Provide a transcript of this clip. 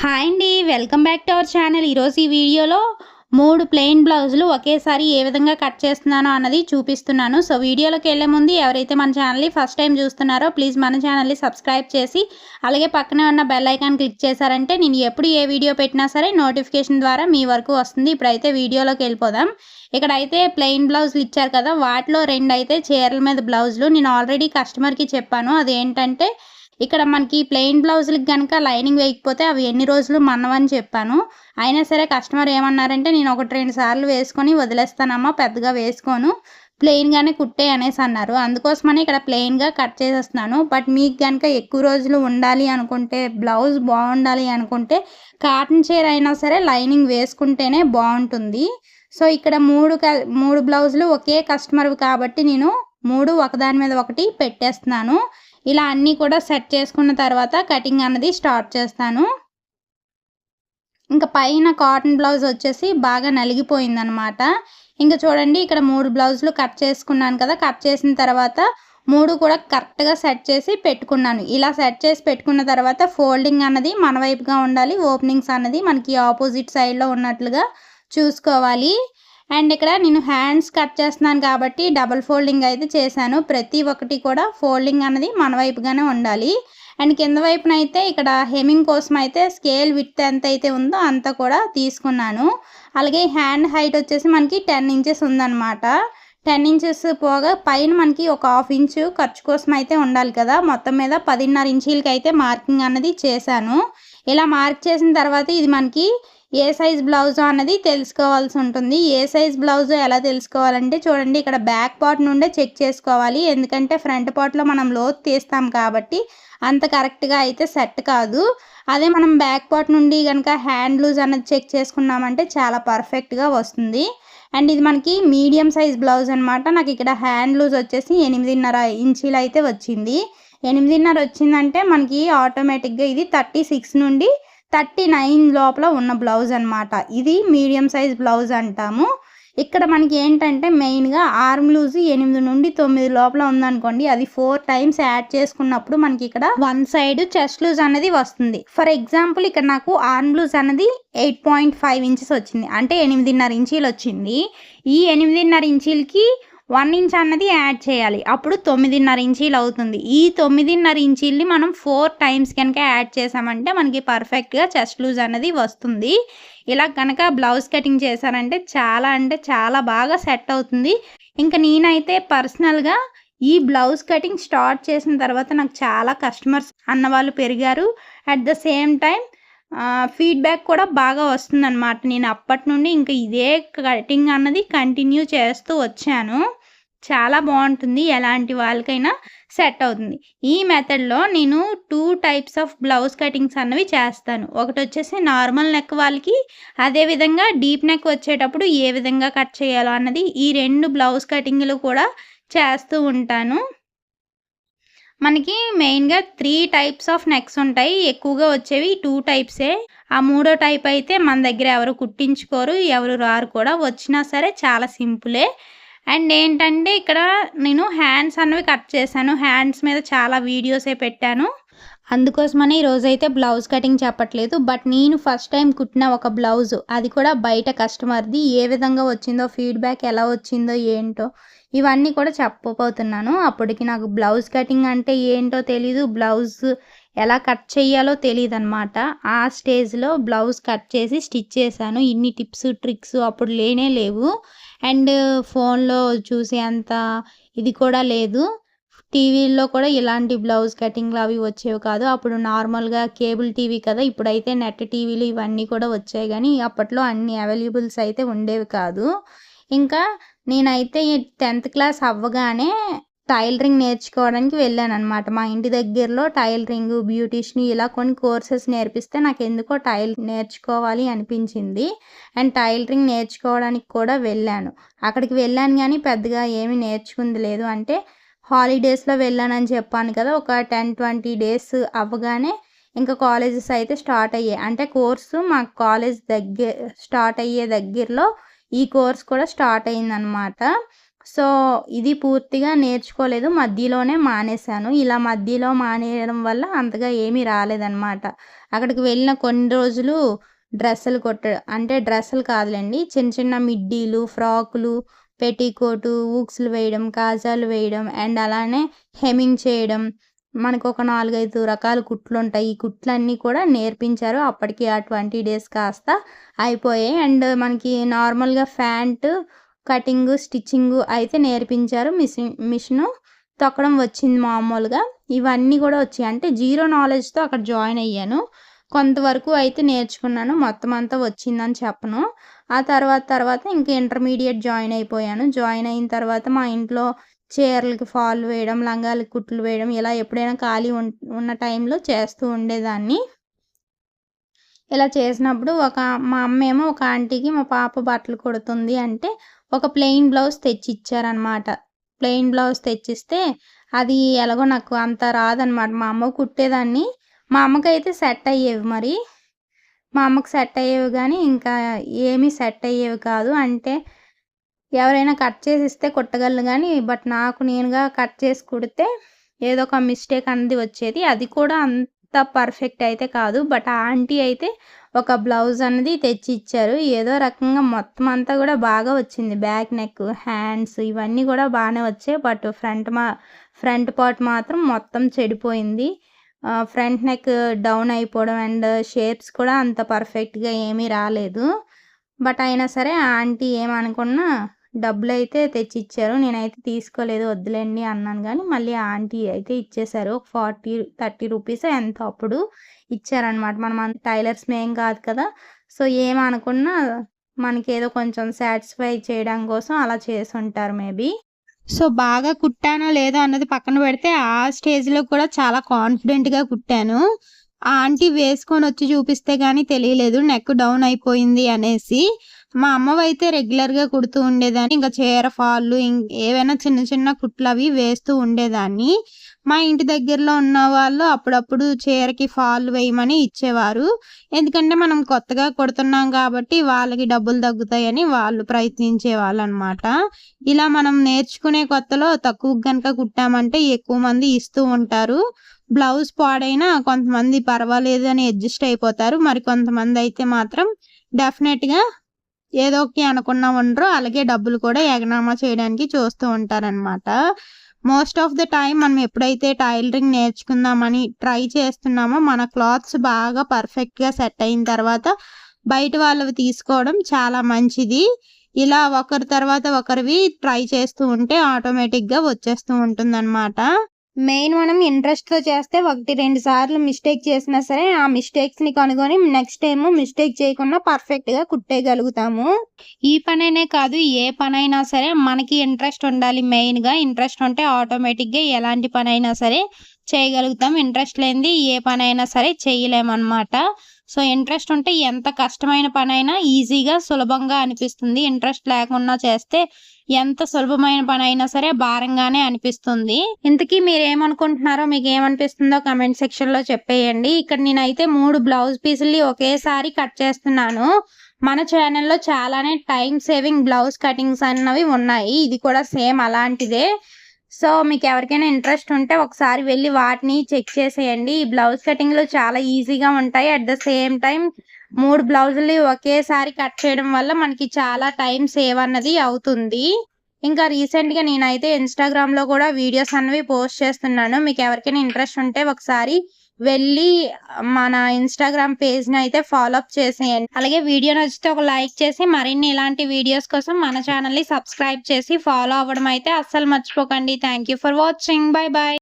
Hi అండి welcome back to our channel. ఈరోజు ఈ వీడియోలో మూడు ప్లెయిన్ బ్లౌజులు ఒకేసారి ఏ విధంగా కట్ చేస్తున్నానో అన్నది చూపిస్తున్నాను. సో వీడియోలోకి వెళ్ళే ముందు ఎవరైతే మన ఛానల్ని ఫస్ట్ టైం చూస్తున్నారో ప్లీజ్ మన ఛానల్ని సబ్స్క్రైబ్ చేసి అలాగే పక్కనే ఉన్న బెల్ ఐకాన్ క్లిక్ చేశారంటే నేను ఎప్పుడు ఏ వీడియో పెట్టినా సరే నోటిఫికేషన్ ద్వారా మీ వరకు వస్తుంది. ఇప్పుడైతే వీడియోలోకి వెళ్ళిపోదాం. ఇక్కడ అయితే ప్లెయిన్ బ్లౌజులు ఇచ్చారు కదా వాటిలో రెండు అయితే చీరల మీద బ్లౌజులు. నేను ఆల్రెడీ కస్టమర్కి చెప్పాను అదేంటంటే ఇక్కడ మనకి ప్లెయిన్ బ్లౌజులకి కనుక లైనింగ్ వేయకపోతే అవి ఎన్ని రోజులు మన్నవని చెప్పాను. అయినా సరే కస్టమర్ ఏమన్నారంటే నేను ఒకటి రెండు సార్లు వేసుకొని వదిలేస్తానమ్మా పెద్దగా వేసుకోను. ప్లెయిన్గానే కుట్టే అనేసి అన్నారు. అందుకోసమని ఇక్కడ ప్లెయిన్గా కట్ చేసేస్తున్నాను. బట్ మీకు కనుక ఎక్కువ రోజులు ఉండాలి అనుకుంటే బ్లౌజ్ బాగుండాలి అనుకుంటే కాటన్ చీర అయినా సరే లైనింగ్ వేసుకుంటేనే బాగుంటుంది. సో ఇక్కడ మూడు మూడు బ్లౌజులు ఒకే కస్టమర్ కాబట్టి నేను మూడు ఒకదాని మీద ఒకటి పెట్టేస్తున్నాను. ఇలా అన్నీ కూడా సెట్ చేసుకున్న తర్వాత కటింగ్ అన్నది స్టార్ట్ చేస్తాను. ఇంకా పైన కాటన్ బ్లౌజ్ వచ్చేసి బాగా నలిగిపోయిందనమాట ఇంకా చూడండి ఇక్కడ మూడు బ్లౌజులు కట్ చేసుకున్నాను కదా కట్ చేసిన తర్వాత మూడు కూడా కరెక్ట్గా సెట్ చేసి పెట్టుకున్నాను. ఇలా సెట్ చేసి పెట్టుకున్న తర్వాత ఫోల్డింగ్ అన్నది మన వైపుగా ఉండాలి ఓపెనింగ్స్ అన్నది మనకి ఆపోజిట్ సైడ్లో ఉన్నట్లుగా చూసుకోవాలి. అండ్ ఇక్కడ నేను హ్యాండ్స్ కట్ చేస్తున్నాను కాబట్టి డబల్ ఫోల్డింగ్ అయితే చేశాను. ప్రతి ఒక్కటి కూడా ఫోల్డింగ్ అనేది మన వైపుగానే ఉండాలి. అండ్ కింద వైపున అయితే ఇక్కడ హెమింగ్ కోసం అయితే స్కేల్ విత్ ఎంత అయితే ఉందో అంత కూడా తీసుకున్నాను. అలాగే హ్యాండ్ హైట్ వచ్చేసి మనకి టెన్ ఇంచెస్ ఉందన్నమాట. టెన్ ఇంచెస్ పోగా పైన మనకి ఒక హాఫ్ ఇంచు ఖర్చు కోసం అయితే ఉండాలి కదా. మొత్తం మీద పదిన్నర ఇంచీలకి అయితే మార్కింగ్ అన్నది చేశాను. ఇలా మార్క్ చేసిన తర్వాత ఇది మనకి ఏ సైజ్ బ్లౌజ్ అన్నది తెలుసుకోవాల్సి ఉంటుంది. ఏ సైజ్ బ్లౌజ్ ఎలా తెలుసుకోవాలంటే చూడండి ఇక్కడ బ్యాక్ పార్ట్ నుండే చెక్ చేసుకోవాలి. ఎందుకంటే ఫ్రంట్ పార్ట్లో మనం లోతు తీస్తాం కాబట్టి అంత కరెక్ట్గా అయితే సెట్ కాదు. అదే మనం బ్యాక్ పార్ట్ నుండి కనుక హ్యాండ్ లూజ్ అన్నది చెక్ చేసుకున్నామంటే చాలా పర్ఫెక్ట్గా వస్తుంది. అండ్ ఇది మనకి మీడియం సైజ్ బ్లౌజ్ అనమాట నాకు ఇక్కడ హ్యాండ్ లూజ్ వచ్చేసి ఎనిమిదిన్నర ఇంచీలు అయితే వచ్చింది. ఎనిమిదిన్నర వచ్చిందంటే మనకి ఆటోమేటిక్గా ఇది థర్టీ సిక్స్ నుండి థర్టీ నైన్ లోపల ఉన్న బ్లౌజ్ అనమాట ఇది మీడియం సైజ్ బ్లౌజ్ అంటాము. ఇక్కడ మనకి ఏంటంటే మెయిన్గా ఆర్మ్ లూజ్ ఎనిమిది నుండి తొమ్మిది లోపల ఉందనుకోండి అది ఫోర్ టైమ్స్ యాడ్ చేసుకున్నప్పుడు మనకి ఇక్కడ వన్ సైడ్ చెస్ట్ లూజ్ అనేది వస్తుంది. ఫర్ ఎగ్జాంపుల్ ఇక్కడ నాకు ఆర్మ్ లూజ్ అనేది ఎయిట్ పాయింట్ ఫైవ్ ఇంచెస్ వచ్చింది అంటే ఎనిమిదిన్నర ఇంచీలు వచ్చింది. ఈ ఎనిమిదిన్నర ఇంచీలకి వన్ ఇంచ్ అన్నది యాడ్ చేయాలి. అప్పుడు తొమ్మిదిన్నర ఇంచీలు అవుతుంది. ఈ తొమ్మిదిన్నర ఇంచీల్ని మనం ఫోర్ టైమ్స్ కనుక యాడ్ చేసామంటే మనకి పర్ఫెక్ట్గా చెస్ట్ లూజ్ అన్నది వస్తుంది. ఇలా కనుక బ్లౌజ్ కటింగ్ చేశారంటే చాలా అంటే చాలా బాగా సెట్ అవుతుంది. ఇంకా నేనైతే పర్సనల్గా ఈ బ్లౌజ్ కటింగ్ స్టార్ట్ చేసిన తర్వాత నాకు చాలా కస్టమర్స్ అన్నవాళ్ళు పెరిగారు. At the same time feedback కూడా బాగా వస్తుందన్నమాట. నేను అప్పటి నుండి ఇంకా ఇదే కటింగ్ అన్నది కంటిన్యూ చేస్తూ వచ్చాను. చాలా బాగుంటుంది. ఎలాంటి వాళ్ళకైనా సెట్ అవుతుంది. ఈ మెథడ్లో నేను two types of blouse cuttings అన్నవి చేస్తాను. ఒకటి వచ్చేసి నార్మల్ నెక్ వాళ్ళకి అదేవిధంగా డీప్ నెక్ వచ్చేటప్పుడు ఏ విధంగా కట్ చేయాలో అన్నది ఈ రెండు బ్లౌజ్ కటింగ్లు కూడా చేస్తూ ఉంటాను. మనకి మెయిన్గా త్రీ టైప్స్ ఆఫ్ నెక్స్ ఉంటాయి. ఎక్కువగా వచ్చేవి టూ టైప్సే ఆ మూడో టైప్ అయితే మన దగ్గర ఎవరు కుట్టించుకోరు ఎవరు రారు కూడా. వచ్చినా సరే చాలా సింపులే అండ్ ఏంటంటే ఇక్కడ నేను హ్యాండ్స్ అన్నవి కట్ చేశాను. హ్యాండ్స్ మీద చాలా వీడియోసే పెట్టాను. అందుకోసమని ఈరోజైతే బ్లౌజ్ కటింగ్ చెప్పట్లేదు. బట్ నేను ఫస్ట్ టైం కుట్టిన ఒక బ్లౌజ్. అది కూడా బయట కస్టమర్ది. ఏ విధంగా వచ్చిందో ఫీడ్బ్యాక్ ఎలా వచ్చిందో ఏంటో ఇవన్నీ కూడా చెప్పబోతున్నాను. అప్పటికి నాకు బ్లౌజ్ కటింగ్ అంటే ఏంటో తెలీదు. బ్లౌజ్ ఎలా కట్ చేయాలో తెలియదు అనమాట ఆ స్టేజ్లో బ్లౌజ్ కట్ చేసి స్టిచ్ చేశాను. ఇన్ని టిప్స్ ట్రిక్స్ అప్పుడు లేనే లేవు. అండ్ ఫోన్లో చూసే అంత ఇది కూడా లేదు. టీవీల్లో కూడా ఇలాంటి బ్లౌజ్ కటింగ్లు అవి వచ్చేవి కాదు. అప్పుడు నార్మల్గా కేబుల్ టీవీ కదా. ఇప్పుడైతే నెట్ టీవీలు ఇవన్నీ కూడా వచ్చాయి కానీ అప్పట్లో అన్ని అవైలబుల్స్ అయితే ఉండేవి కాదు. ఇంకా నేనైతే టెన్త్ క్లాస్ అవ్వగానే టైలరింగ్ నేర్చుకోవడానికి వెళ్ళాను అనమాట మా ఇంటి దగ్గరలో టైలరింగ్ బ్యూటీషియన్ ఇలా కొన్ని కోర్సెస్ నేర్పిస్తే నాకు ఎందుకో టైల్ నేర్చుకోవాలి అనిపించింది. అండ్ టైలరింగ్ నేర్చుకోవడానికి కూడా వెళ్ళాను. అక్కడికి వెళ్ళాను కానీ పెద్దగా ఏమీ నేర్చుకుంది లేదు. అంటే హాలిడేస్లో వెళ్ళానని చెప్పాను కదా ఒక టెన్ ట్వంటీ డేస్ అవ్వగానే ఇంకా కాలేజెస్ అయితే స్టార్ట్ అయ్యాయి. అంటే కోర్సు మా కాలేజ్ దగ్గర స్టార్ట్ అయ్యే దగ్గరలో ఈ కోర్స్ కూడా స్టార్ట్ అయిందనమాట సో ఇది పూర్తిగా నేర్చుకోలేదు. మధ్యలోనే మానేశాను. ఇలా మధ్యలో మానేయడం వల్ల అంతగా ఏమీ రాలేదన్నమాట. అక్కడికి వెళ్ళిన కొన్ని రోజులు డ్రెస్సులు కొట్ట అంటే డ్రెస్సులు కాదులేండి. చిన్న చిన్న మిడ్డీలు ఫ్రాకులు పెట్టికోటు ఊక్స్లు వేయడం కాజాలు వేయడం అండ్ అలానే హెమింగ్ చేయడం. మనకు ఒక నాలుగైదు రకాల కుట్లు ఉంటాయి ఈ కుట్లన్నీ కూడా నేర్పించారు. అప్పటికి ఆ ట్వంటీ డేస్ కాస్త అయిపోయాయి. అండ్ మనకి నార్మల్గా ఫ్యాంటు కటింగ్ స్టిచ్చింగ్ అయితే నేర్పించారు. మిషన్ మిషను తొక్కడం వచ్చింది మామూలుగా. ఇవన్నీ కూడా వచ్చాయి. అంటే జీరో నాలెడ్జ్తో అక్కడ జాయిన్ అయ్యాను. కొంతవరకు అయితే నేర్చుకున్నాను. మొత్తం అంతా వచ్చిందని చెప్పను. ఆ తర్వాత తర్వాత ఇంకా ఇంటర్మీడియట్ జాయిన్ అయిపోయాను. జాయిన్ అయిన తర్వాత మా ఇంట్లో చీరలకి ఫాల్ వేయడం లంగాలకి కుట్లు వేయడం ఇలా ఎప్పుడైనా ఖాళీ ఉన్న టైంలో చేస్తూ ఉండేదాన్ని. ఇలా చేసినప్పుడు ఒక మా అమ్మ ఏమో ఒక ఆంటీకి మా పాప బట్టలు కుడుతుంది అంటే ఒక ప్లెయిన్ బ్లౌజ్ తెచ్చి ఇచ్చారనమాట ప్లెయిన్ బ్లౌజ్ తెచ్చిస్తే అది ఎలాగో నాకు అంత రాదనమాట. మా అమ్మ కుట్టేదాన్ని. మా అమ్మకైతే సెట్ అయ్యేవి మరి. మా అమ్మకు సెట్ అయ్యేవి కానీ ఇంకా ఏమీ సెట్ అయ్యేవి కాదు. అంటే ఎవరైనా కట్ చేసి ఇస్తే కుట్టగలను కానీ బట్ నాకు నేనుగా కట్ చేసి కుడితే ఏదో ఒక మిస్టేక్ అనేది వచ్చేది. అది కూడా అంత అంత పర్ఫెక్ట్ అయితే కాదు. బట్ ఆ ఆంటీ అయితే ఒక బ్లౌజ్ అనేది తెచ్చి ఇచ్చారు ఏదో రకంగా మొత్తం అంతా కూడా బాగా వచ్చింది. బ్యాక్ నెక్ హ్యాండ్స్ ఇవన్నీ కూడా బాగానే వచ్చాయి. బట్ ఫ్రంట్ మా ఫ్రంట్ పార్ట్ మాత్రం మొత్తం చెడిపోయింది. ఫ్రంట్ నెక్ డౌన్ అయిపోవడం అండ్ షేప్స్ కూడా అంత పర్ఫెక్ట్గా ఏమీ రాలేదు. బట్ అయినా సరే ఆంటీ ఏమనుకున్నా డబ్బులు అయితే తెచ్చి ఇచ్చారు నేనైతే తీసుకోలేదు వద్దులేండి అన్నాను కానీ మళ్ళీ ఆంటీ అయితే ఇచ్చేశారు. ఒక ఫార్టీ థర్టీ రూపీస్ ఎంత అప్పుడు ఇచ్చారనమాట మనం టైలర్స్ మేం కాదు కదా. సో ఏమనుకున్నా మనకి ఏదో కొంచెం సాటిస్ఫై చేయడం కోసం అలా చేసి ఉంటారు మేబీ సో బాగా కుట్టానా లేదా అన్నది పక్కన పెడితే ఆ స్టేజ్లో కూడా చాలా కాన్ఫిడెంట్గా కుట్టాను. ఆ ఆంటీ వేసుకొని వచ్చి చూపిస్తే కానీ తెలియలేదు నెక్ డౌన్ అయిపోయింది అనేసి. మా అమ్మవైతే రెగ్యులర్గా కుడుతూ ఉండేదాన్ని. ఇంకా చీర ఫాళ్ళు ఏవైనా చిన్న చిన్న కుట్లు అవి వేస్తూ ఉండేదాన్ని. మా ఇంటి దగ్గరలో ఉన్న వాళ్ళు అప్పుడప్పుడు చీరకి ఫాల్ వేయమని ఇచ్చేవారు. ఎందుకంటే మనం కొత్తగా కుడుతున్నాం కాబట్టి వాళ్ళకి డబ్బులు తగ్గుతాయని వాళ్ళు ప్రయత్నించే వాళ్ళు అనమాట ఇలా మనం నేర్చుకునే కొత్తలో తక్కువ కనుక కుట్టామంటే ఎక్కువ మంది ఇస్తూ ఉంటారు. బ్లౌజ్ పాడైనా కొంతమంది పర్వాలేదు అని అడ్జస్ట్ అయిపోతారు. మరి కొంతమంది అయితే మాత్రం డెఫినెట్గా ఏదో అనుకున్న అనుకున్నా ఉండరు అలాగే డబ్బులు కూడా ఎగనామా చేయడానికి చూస్తూ ఉంటారనమాట మోస్ట్ ఆఫ్ ద టైం మనం ఎప్పుడైతే టైలరింగ్ నేర్చుకుందామని ట్రై చేస్తున్నామో మన క్లాత్స్ బాగా పర్ఫెక్ట్గా సెట్ అయిన తర్వాత బయట వాళ్ళవి తీసుకోవడం చాలా మంచిది. ఇలా ఒకరి తర్వాత ఒకరివి ట్రై చేస్తూ ఉంటే ఆటోమేటిక్గా వచ్చేస్తూ ఉంటుందన్నమాట. మెయిన్ మనం ఇంట్రెస్ట్తో చేస్తే ఒకటి రెండు సార్లు మిస్టేక్ చేసినా సరే ఆ మిస్టేక్స్ని కనుగొని నెక్స్ట్ టైం మిస్టేక్ చేయకుండా పర్ఫెక్ట్గా కుట్టేయగలుగుతాము. ఈ పనైనే కాదు ఏ పనైనా సరే మనకి ఇంట్రెస్ట్ ఉండాలి మెయిన్గా. ఇంట్రెస్ట్ ఉంటే ఆటోమేటిక్గా ఎలాంటి పనైనా సరే చేయగలుగుతాం. ఇంట్రెస్ట్ లేనిది ఏ పనైనా సరే చేయలేమన్నమాట. సో ఇంట్రెస్ట్ ఉంటే ఎంత కష్టమైన పనైనా ఈజీగా సులభంగా అనిపిస్తుంది. ఇంట్రెస్ట్ లేకుండా చేస్తే ఎంత సులభమైన పని అయినా సరే భారంగానే అనిపిస్తుంది. ఇంతకీ మీరు ఏమనుకుంటున్నారో మీకు ఏమనిపిస్తుందో కమెంట్ సెక్షన్లో చెప్పేయండి. ఇక్కడ నేనైతే మూడు బ్లౌజ్ పీసుల్ని ఒకేసారి కట్ చేస్తున్నాను. మన ఛానల్లో చాలానే టైం సేవింగ్ బ్లౌజ్ కటింగ్స్ అన్నవి ఉన్నాయి. ఇది కూడా సేమ్ అలాంటిదే. సో మీకు ఎవరికైనా ఇంట్రెస్ట్ ఉంటే ఒకసారి వెళ్ళి వాటిని చెక్ చేసేయండి. ఈ బ్లౌజ్ కటింగ్లు చాలా ఈజీగా ఉంటాయి. అట్ ద సేమ్ టైం మూడు బ్లౌజులు ఒకేసారి కట్ చేయడం వల్ల మనకి చాలా టైం సేవ్ అన్నది అవుతుంది. ఇంకా రీసెంట్గా నేనైతే ఇన్స్టాగ్రామ్లో కూడా వీడియోస్ అన్నవి పోస్ట్ చేస్తున్నాను. మీకు ఎవరికైనా ఇంట్రెస్ట్ ఉంటే ఒకసారి వెళ్ళి మన ఇన్స్టాగ్రామ్ పేజ్ని అయితే ఫాలో అప్ చేసేయండి. అలాగే వీడియో నచ్చితే ఒక లైక్ చేసి మరిన్ని ఇలాంటి వీడియోస్ కోసం మన ఛానల్ని సబ్స్క్రైబ్ చేసి ఫాలో అవ్వడం అయితే అస్సలు మర్చిపోకండి. Thank for watching bye bye